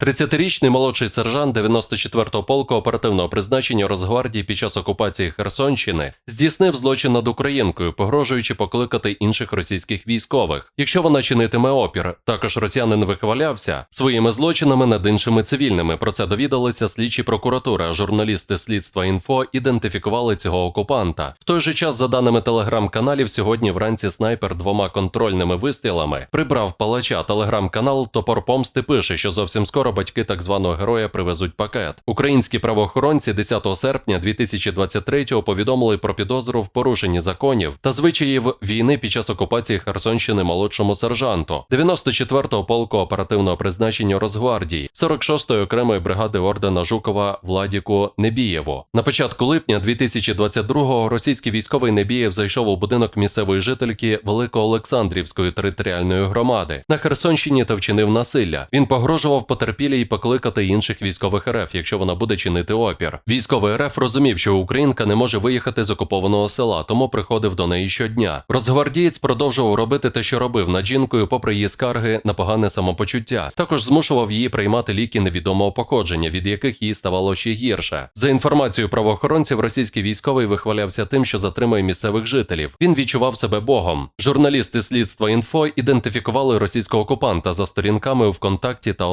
30-річний молодший сержант 94-го полку оперативного призначення Росгвардії під час окупації Херсонщини здійснив злочин над українкою, погрожуючи покликати інших російських військових, якщо вона чинитиме опір. Також росіянин вихвалявся своїми злочинами над іншими цивільними. Про це довідалися слідчі прокуратури. Журналісти слідства інфо ідентифікували цього окупанта. В той же час, за даними телеграм-каналів, сьогодні вранці снайпер двома контрольними вистрілами прибрав палача. Телеграм-канал Топор Помсти пише, що зовсім скоро батьки так званого героя привезуть пакет. Українські правоохоронці 10 серпня 2023-го повідомили про підозру в порушенні законів та звичаїв війни під час окупації Херсонщини молодшому сержанту 94-го полку оперативного призначення Росгвардії, 46-ї окремої бригади ордена Жукова Владіку Небієву. На початку липня 2022-го російський військовий Небієв зайшов у будинок місцевої жительки Великоолександрівської територіальної громади на Херсонщині та вчинив насилля. Він погрожував потерпілій покликати інших військових РФ, якщо вона буде чинити опір. Військовий РФ розумів, що українка не може виїхати з окупованого села, тому приходив до неї щодня. Розгвардієць продовжував робити те, що робив над жінкою, попри її скарги на погане самопочуття. Також змушував її приймати ліки невідомого походження, від яких їй ставало ще гірше. За інформацією правоохоронців, російський військовий вихвалявся тим, що затримує місцевих жителів. Він відчував себе богом. Журналісти слідства інфо ідентифікували російського окупанта за сторінками у ВКонтакті та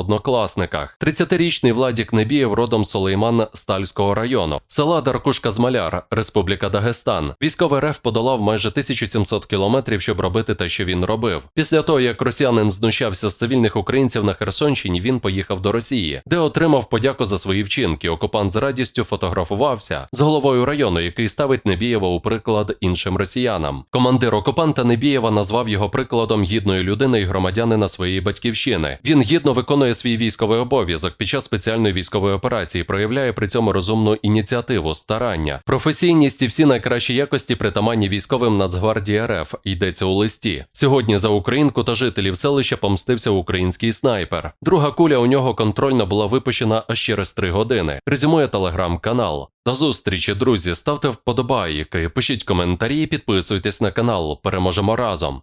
однокласниках. 30-річний Владік Небієв родом Солейман Стальського району, села Даркушка Змаляр, Республіка Дагестан. Військовий РФ подолав майже 1700 кілометрів, щоб робити те, що він робив. Після того, як росіянин знущався з цивільних українців на Херсонщині, він поїхав до Росії, де отримав подяку за свої вчинки. Окупант з радістю фотографувався з головою району, який ставить Небієва у приклад іншим росіянам. Командир окупанта Небієва назвав його прикладом гідної людини і громадянина своєї батьківщини. Він гідно виконує свій військовий обов'язок під час спеціальної військової операції, проявляє при цьому розумну ініціативу, старання, професійність і всі найкращі якості притаманні військовим Нацгвардії РФ йдеться у листі. Сьогодні за українку та жителів селища помстився український снайпер. Друга куля у нього контрольно була випущена аж через три години. Резюмує телеграм-канал. До зустрічі, друзі. Ставте вподобайки, пишіть коментарі, підписуйтесь на канал. Переможемо разом.